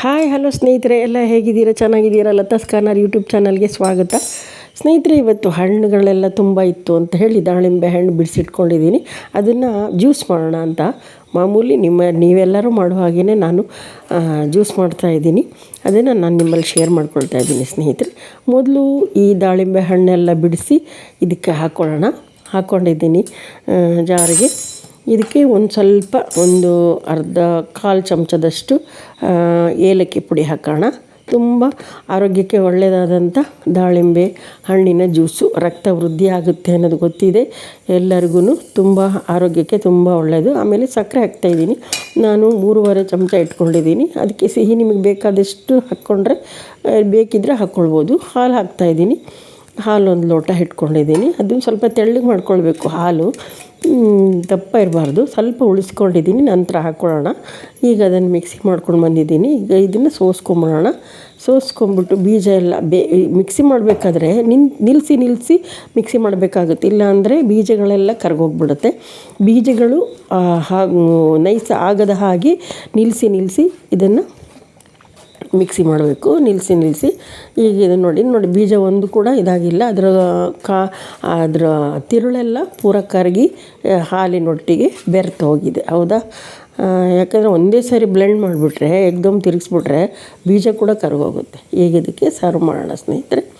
Hello ಸ್ನೇಹಿತರೆ. ಎಲ್ಲ ಹೇಗಿದ್ದೀರಾ? ಚೆನ್ನಾಗಿದ್ದೀರಾ? ಲತಾಸ್ ಸ್ಕಾನರ್ ಯೂಟ್ಯೂಬ್ ಚಾನಲ್ಗೆ ಸ್ವಾಗತ. ಸ್ನೇಹಿತರೆ, ಇವತ್ತು ಹಣ್ಣುಗಳೆಲ್ಲ ತುಂಬ ಇತ್ತು ಅಂತ ಹೇಳಿ ದಾಳಿಂಬೆ ಹಣ್ಣು ಬಿಡಿಸಿಟ್ಕೊಂಡಿದ್ದೀನಿ. ಅದನ್ನು ಜ್ಯೂಸ್ ಮಾಡೋಣ ಅಂತ. ಮಾಮೂಲಿ ನಿಮ್ಮ ನೀವೆಲ್ಲರೂ ಮಾಡೋ ಹಾಗೆಯೇ ನಾನು ಜ್ಯೂಸ್ ಮಾಡ್ತಾ ಇದ್ದೀನಿ. ಅದನ್ನು ನಾನು ನಿಮ್ಮಲ್ಲಿ ಶೇರ್ ಮಾಡ್ಕೊಳ್ತಾ ಇದ್ದೀನಿ ಸ್ನೇಹಿತರೆ. ಮೊದಲು ಈ ದಾಳಿಂಬೆ ಹಣ್ಣೆಲ್ಲ ಬಿಡಿಸಿ ಇದಕ್ಕೆ ಹಾಕ್ಕೊಳ್ಳೋಣ ಹಾಕ್ಕೊಂಡಿದ್ದೀನಿ ಜಾರಿಗೆ. ಇದಕ್ಕೆ ಒಂದು ಸ್ವಲ್ಪ ಒಂದು ಅರ್ಧ ಕಾಲು ಚಮಚದಷ್ಟು ಏಲಕ್ಕಿ ಪುಡಿ ಹಾಕೋಣ. ತುಂಬ ಆರೋಗ್ಯಕ್ಕೆ ಒಳ್ಳೆಯದಾದಂಥ ದಾಳಿಂಬೆ ಹಣ್ಣಿನ ಜ್ಯೂಸು ರಕ್ತ ವೃದ್ಧಿ ಆಗುತ್ತೆ ಅನ್ನೋದು ಗೊತ್ತಿದೆ. ಎಲ್ಲರಿಗೂ ತುಂಬ ಆರೋಗ್ಯಕ್ಕೆ ತುಂಬ ಒಳ್ಳೆಯದು. ಆಮೇಲೆ ಸಕ್ಕರೆ ಹಾಕ್ತಾಯಿದ್ದೀನಿ ನಾನು ಮೂರುವರೆ ಚಮಚ ಇಟ್ಕೊಂಡಿದ್ದೀನಿ. ಅದಕ್ಕೆ ಸಿಹಿ ನಿಮಗೆ ಬೇಕಾದಷ್ಟು ಹಾಕ್ಕೊಂಡ್ರೆ ಬೇಕಿದ್ದರೆ ಹಾಕ್ಕೊಳ್ಬೋದು. ಹಾಲು ಹಾಕ್ತಾಯಿದ್ದೀನಿ ಹಾಲು ಒಂದು ಲೋಟ ಇಟ್ಕೊಂಡಿದ್ದೀನಿ ಅದನ್ನು ಸ್ವಲ್ಪ ತೆಳ್ಳಗೆ ಮಾಡ್ಕೊಳ್ಬೇಕು ಹಾಲು. ದಪ್ಪ ಇರಬಾರ್ದು. ಸ್ವಲ್ಪ ಉಳಿಸ್ಕೊಂಡಿದ್ದೀನಿ, ನಂತರ ಹಾಕ್ಕೊಳ್ಳೋಣ ಈಗ ಅದನ್ನು ಮಿಕ್ಸಿ ಮಾಡ್ಕೊಂಡು ಬಂದಿದ್ದೀನಿ. ಈಗ ಇದನ್ನು ಸೋಸ್ಕೊಂಬಿಡೋಣ ಸೋಸ್ಕೊಂಬಿಟ್ಟು ಬೀಜ ಎಲ್ಲ ಬೇ ಮಿಕ್ಸಿ ಮಾಡಬೇಕಾದ್ರೆ ನಿನ್ ನಿಲ್ಲಿಸಿ ನಿಲ್ಲಿಸಿ ಮಿಕ್ಸಿ ಮಾಡಬೇಕಾಗುತ್ತೆ. ಇಲ್ಲಾಂದರೆ ಬೀಜಗಳೆಲ್ಲ ಕರ್ಗೋಗ್ಬಿಡುತ್ತೆ. ಬೀಜಗಳು ಹಾಗೂ ನೈಸ್ ಆಗದ ಹಾಗೆ ನಿಲ್ಲಿಸಿ ನಿಲ್ಲಿಸಿ ಇದನ್ನು ಮಿಕ್ಸಿ ಮಾಡಬೇಕು ನಿಲ್ಲಿಸಿ ನಿಲ್ಲಿಸಿ ಈಗ ಇದನ್ನು ನೋಡಿ ನೋಡಿ, ಬೀಜ ಒಂದು ಕೂಡ ಇದಾಗಿಲ್ಲ. ಅದರ, ಕಾ, ಅದರ ತಿರುಳೆಲ್ಲ ಪೂರ ಕರಗಿ ಹಾಲಿನೊಟ್ಟಿಗೆ ಬೆರೆತು ಹೋಗಿದೆ. ಹೌದಾ? ಯಾಕಂದರೆ ಒಂದೇ ಸಾರಿ ಬ್ಲೆಂಡ್ ಮಾಡಿಬಿಟ್ರೆ, ಎಗ್ದಮ್ ತಿರುಗಿಸ್ಬಿಟ್ರೆ ಬೀಜ ಕೂಡ ಕರಗೋಗುತ್ತೆ. ಈಗ ಇದಕ್ಕೆ ಸರ್ವ್ ಮಾಡೋಣ ಸ್ನೇಹಿತರೆ.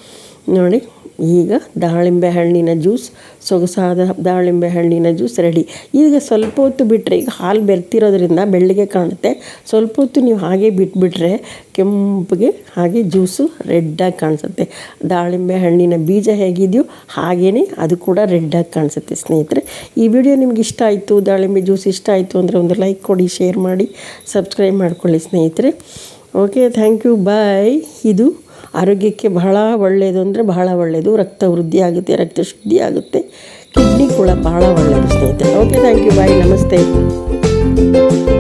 ನೋಡಿ. ಈಗ ದಾಳಿಂಬೆ ಹಣ್ಣಿನ ಜ್ಯೂಸ್, ಸೊಗಸಾದ ದಾಳಿಂಬೆ ಹಣ್ಣಿನ ಜ್ಯೂಸ್ ರೆಡಿ. ಈಗ ಸ್ವಲ್ಪ ಹೊತ್ತು ಬಿಟ್ಟರೆ ಈಗ ಹಾಲು ಬೆರ್ತಿರೋದ್ರಿಂದ ಬೆಳ್ಳಗೆ ಕಾಣುತ್ತೆ. ಸ್ವಲ್ಪ ಹೊತ್ತು ನೀವು ಹಾಗೆ ಬಿಟ್ಬಿಟ್ರೆ ಕೆಂಪಗೆ ಹಾಗೆ ಜ್ಯೂಸು ರೆಡ್ಡಾಗಿ ಕಾಣಿಸುತ್ತೆ. ದಾಳಿಂಬೆ ಹಣ್ಣಿನ ಬೀಜ ಹೇಗಿದೆಯೋ ಹಾಗೇ ಅದು ಕೂಡ ರೆಡ್ಡಾಗಿ ಕಾಣಿಸುತ್ತೆ ಸ್ನೇಹಿತರೆ. ಈ ವಿಡಿಯೋ ನಿಮ್ಗೆ ಇಷ್ಟ ಆಯಿತು, ದಾಳಿಂಬೆ ಜ್ಯೂಸ್ ಇಷ್ಟ ಆಯಿತು ಅಂದರೆ ಒಂದು ಲೈಕ್ ಕೊಡಿ, ಶೇರ್ ಮಾಡಿ, ಸಬ್ಸ್ಕ್ರೈಬ್ ಮಾಡ್ಕೊಳ್ಳಿ ಸ್ನೇಹಿತರೆ. Okay, thank you, bye. ಇದು ಆರೋಗ್ಯಕ್ಕೆ ಬಹಳ ಒಳ್ಳೆಯದು ಅಂದರೆ ಬಹಳ ಒಳ್ಳೆಯದು ರಕ್ತ ವೃದ್ಧಿ ಆಗುತ್ತೆ, ರಕ್ತ ಶುದ್ಧಿ ಆಗುತ್ತೆ. ಕಿಡ್ನಿ ಕೂಡ ಬಹಳ ಒಳ್ಳೆಯದು ಸ್ನೇಹಿತರೆ. ಓಕೆ ಥ್ಯಾಂಕ್ ಯು ಬಾಯ್ ನಮಸ್ತೆ.